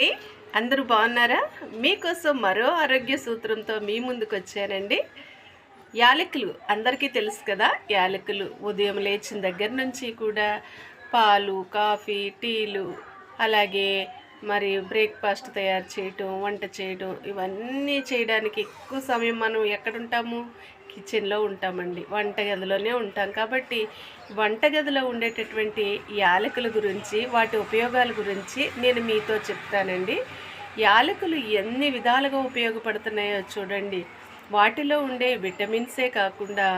అండి అందరూ బాగున్నారా? మీకోసం మరో ఆరోగ్య సూత్రంతో మీ ముందుకు వచ్చానండి యాలకులు అందరికీ తెలుసు కదా యాలకులు ఉదయం లేచిన దగ్గర నుంచి కూడా పాలు కాఫీ టీలు అలాగే మరి బ్రేక్ఫాస్ట్ తయారు చేయటం వంట చేయటం ఇవన్నీ చేయడానికి ఎక్కువ సమయం మనం ఎక్కడుంటాము? కిచెన్లో ఉంటామండి. వంటగదిలోనే ఉంటాం. కాబట్టి వంటగదిలో ఉండేటటువంటి యాలకుల గురించి వాటి ఉపయోగాల గురించి నేను మీతో చెప్తానండి. యాలకులు ఎన్ని విధాలుగా ఉపయోగపడుతున్నాయో చూడండి. వాటిలో ఉండే విటమిన్సే కాకుండా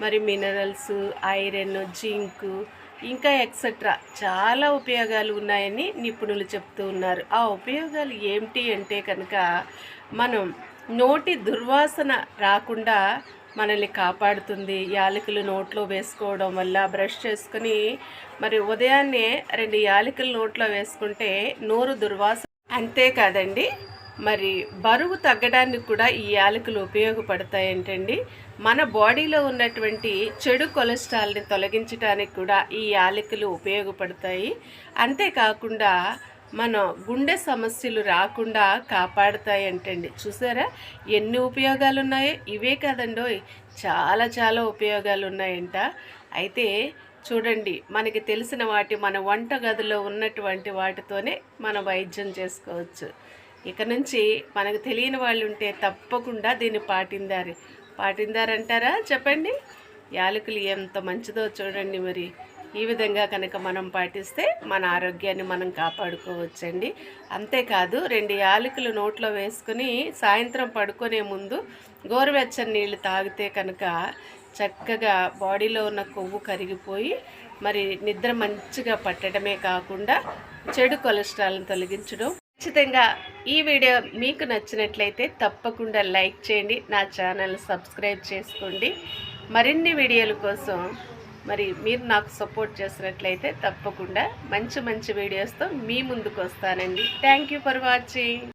మరి మినరల్స్ ఐరన్ జింక్ ఇంకా ఎక్సెట్రా చాలా ఉపయోగాలు ఉన్నాయని నిపుణులు చెప్తూ ఉన్నారు. ఆ ఉపయోగాలు ఏమిటి అంటే కనుక మనం నోటి దుర్వాసన రాకుండా మనల్ని కాపాడుతుంది. యాలకులు నోట్లో వేసుకోవడం వల్ల బ్రష్ చేసుకుని మరి ఉదయాన్నే రెండు యాలకులు నోట్లో వేసుకుంటే నోరు దుర్వాసన అంతేకాదండి. మరి బరువు తగ్గడానికి కూడా ఈ యాలకులు ఉపయోగపడతాయంటండి? మన బాడీలో ఉన్నటువంటి చెడు కొలెస్ట్రాల్ని తొలగించడానికి కూడా ఈ యాలకులు ఉపయోగపడతాయి. అంతేకాకుండా మన గుండె సమస్యలు రాకుండా కాపాడుతాయి అంటండి చూసారా? ఎన్ని ఉపయోగాలు ఉన్నాయో ఇవే కాదండోయ్! చాలా చాలా ఉపయోగాలు ఉన్నాయంట అయితే చూడండి మనకి తెలిసిన వాటి మన వంట గదిలో ఉన్నటువంటి వాటితోనే మన వైద్యం చేసుకోవచ్చు. ఇక నుంచి మనకు తెలియని వాళ్ళు ఉంటే తప్పకుండా దీన్ని పాటిందారు. పాటిందారంటారా? చెప్పండి. యాలకులు ఎంత మంచిదో చూడండి మరి. ఈ విధంగా కనుక మనం పాటిస్తే మన ఆరోగ్యాన్ని మనం కాపాడుకోవచ్చండి. అంతేకాదు రెండు యాలకులు నోట్లో వేసుకుని సాయంత్రం పడుకునే ముందు గోరువెచ్చని నీళ్ళు తాగితే కనుక చక్కగా బాడీలో ఉన్న కొవ్వు కరిగిపోయి మరి నిద్ర మంచిగా పట్టడమే కాకుండా చెడు కొలెస్ట్రాల్ని తొలగించడం ఖచ్చితంగా ఈ వీడియో మీకు నచ్చినట్లయితే తప్పకుండా లైక్ చేయండి నా ఛానల్ సబ్స్క్రైబ్ చేసుకోండి. మరిన్ని వీడియోల కోసం మరి మీరు నాకు సపోర్ట్ చేసినట్లయితే తప్పకుండా మంచి మంచి వీడియోస్తో మీ ముందుకు వస్తానండి. Thank you for watching